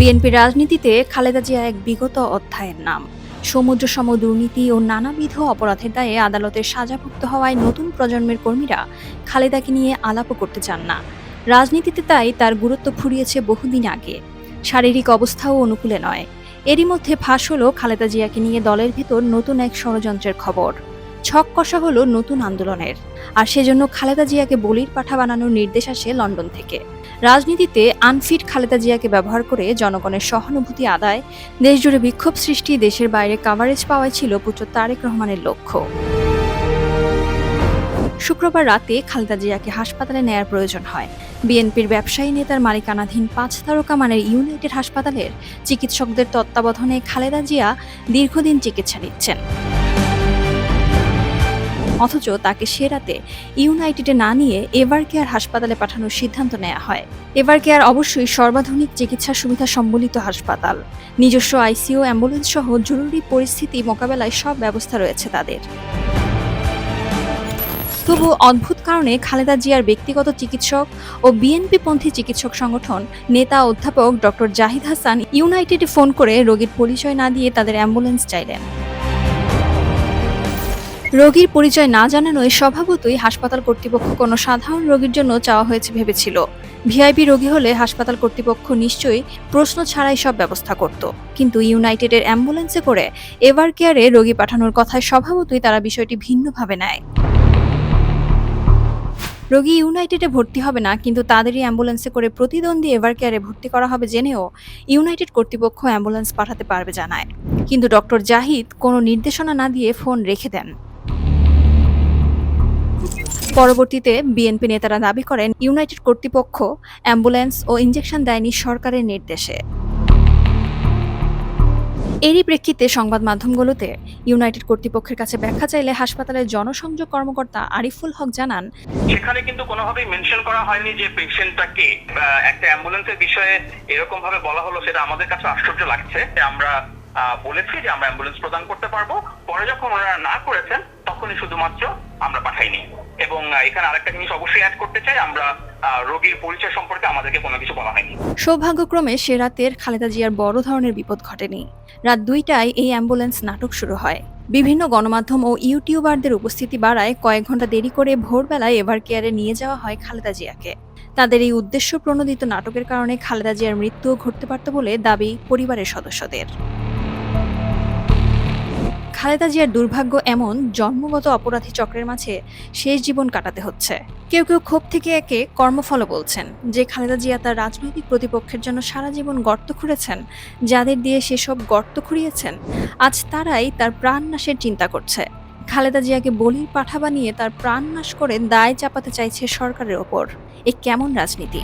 বিএনপির রাজনীতিতে খালেদা জিয়া এক বিগত অধ্যায়ের নাম। সমুদ্র সম দুর্নীতি ও নানাবিধ অপরাধের দায়ে আদালতে সাজাভুক্ত হওয়ায় নতুন প্রজন্মের কর্মীরা খালেদাকে নিয়ে আলাপও করতে চান না। রাজনীতিতে তাই তার গুরুত্ব ফুরিয়েছে বহুদিন আগে। শারীরিক অবস্থাও অনুকূলে নয়। এরই মধ্যে ফাঁস হলো খালেদা জিয়াকে নিয়ে দলের ভেতর নতুন এক ষড়যন্ত্রের খবর। ছক কষা হলো নতুন আন্দোলনের। আর সেজন্য খালেদা জিয়াকে বলির পাঠা বানানোর নির্দেশ আসে লন্ডন থেকে। রাজনীতিতে আনফিট খালেদা জিয়াকে ব্যবহার করে জনগণের সহানুভূতি আদায়, দেশজুড়ে বিক্ষোভ সৃষ্টি, দেশের বাইরে কাভারেজ পাওয়াই ছিল পুত্র তারেক রহমানের লক্ষ্য। শুক্রবার রাতে খালেদা জিয়াকে হাসপাতালে নেয়ার প্রয়োজন হয়। বিএনপির ব্যবসায়ী নেতার মালিকানাধীন পাঁচ তারকা মানের ইউনাইটেড হাসপাতালের চিকিৎসকদের তত্ত্বাবধানে খালেদা জিয়া দীর্ঘদিন চিকিৎসা নিচ্ছেন। অথচ তাকে সে রাতে ইউনাইটেডে না নিয়ে এভার কেয়ার হাসপাতালে পাঠানোর সিদ্ধান্ত নেওয়া হয়। এভার কেয়ার অবশ্যই সর্বাধুনিক চিকিৎসা সুবিধা সম্বলিত হাসপাতাল। নিজস্ব আইসিইউ, অ্যাম্বুলেন্স সহ জরুরি পরিস্থিতি মোকাবেলায় সব ব্যবস্থা রয়েছে তাদের। তবু অদ্ভুত কারণে খালেদা জিয়ার ব্যক্তিগত চিকিৎসক ও বিএনপি পন্থী চিকিৎসক সংগঠন নেতা অধ্যাপক ডক্টর জাহিদ হাসান ইউনাইটেডে ফোন করে রোগীর পরিচয় না দিয়ে তাদের অ্যাম্বুলেন্স চাইলেন। রোগীর পরিচয় না জানানোয় স্বভাবতই হাসপাতাল কর্তৃপক্ষ কোনো সাধারণ রোগীর জন্য চাওয়া হয়েছে ভেবেছিল। ভিআইপি রোগী হলে হাসপাতাল কর্তৃপক্ষ নিশ্চয়ই প্রশ্ন ছাড়াই সব ব্যবস্থা করত। কিন্তু ইউনাইটেডের অ্যাম্বুলেন্সে করে এভার কেয়ারে রোগী পাঠানোর কথায় স্বভাবতই তারা বিষয়টি ভিন্নভাবে নেয়। রোগী ইউনাইটেডে ভর্তি হবে না, কিন্তু তাদেরই অ্যাম্বুলেন্সে করে প্রতিদ্বন্দ্বী এভার কেয়ারে ভর্তি করা হবে জেনেও ইউনাইটেড কর্তৃপক্ষ অ্যাম্বুলেন্স পাঠাতে পারবে জানায়। কিন্তু ডক্টর জাহিদ কোনো নির্দেশনা না দিয়ে ফোন রেখে দেন। পরবর্তীতে বিএনপি নেতারা দাবি করেন, ইউনাইটেড কর্তৃপক্ষ অ্যাম্বুলেন্স ও ইঞ্জেকশন দেয়নি সরকারের নির্দেশে। এরই প্রেক্ষিতে সংবাদ মাধ্যমগুলোতে ইউনাইটেড কর্তৃপক্ষের কাছে ব্যাখ্যা চাইলে হাসপাতালের জনসংযোগ কর্মকর্তা আরিফুল হক জানান, সেখানে কিন্তু কোনোভাবেই মেনশন করা হয়নি যে পেশেন্টটাকে একটা অ্যাম্বুলেন্সের বিষয়ে এরকম ভাবে বলা হলো, সেটা আমাদের কাছে আশ্চর্য লাগছে। আমরা বলেছি যে আমরা অ্যাম্বুলেন্স প্রদান করতে পারব। পরে যখন ওনারা না করেছেন, তখনই শুধুমাত্র আমরা পাঠাইনি। এবং এখানে আরেকটা জিনিস অবশ্যই অ্যাড করতে চাই, আমরা রোগীর পরিচয় সম্পর্কে আমাদেরকে কোনো কিছু বলা হয়নি। সৌভাগ্যক্রমে সে রাতের খালেদা জিয়ার বড় ধরনের বিপদ ঘটেনি। রাত দুইটায় এই অ্যাম্বুলেন্স নাটক শুরু হয়। বিভিন্ন গণমাধ্যম ও ইউটিউবারদের উপস্থিতি বাড়ায় কয়েক ঘণ্টা দেরি করে ভোরবেলায় এভার কেয়ারে নিয়ে যাওয়া হয় খালেদা জিয়াকে। তাদের এই উদ্দেশ্য প্রণোদিত নাটকের কারণে খালেদা জিয়ার মৃত্যুও ঘটতে পারত বলে দাবি পরিবারের সদস্যদের। খালেদা জিয়ার দুর্ভাগ্য এমন, জন্মগত অপরাধী চক্রের মাঝে শেষ জীবন কাটাতে হচ্ছে। কেউ কেউ ক্ষোভ থেকে একে কর্মফল বলছেন, যে খালেদা জিয়া তার রাজনৈতিক প্রতিপক্ষের জন্য সারা জীবন গর্ত খুঁড়েছেন, যাদের দিয়ে সেসব গর্ত খুঁড়িয়েছেন, আজ তারাই তার প্রাণ নাশের চিন্তা করছে। খালেদা জিয়াকে বলির পাঠা বানিয়ে তার প্রাণ নাশ করে দায় চাপাতে চাইছে সরকারের ওপর। এ কেমন রাজনীতি?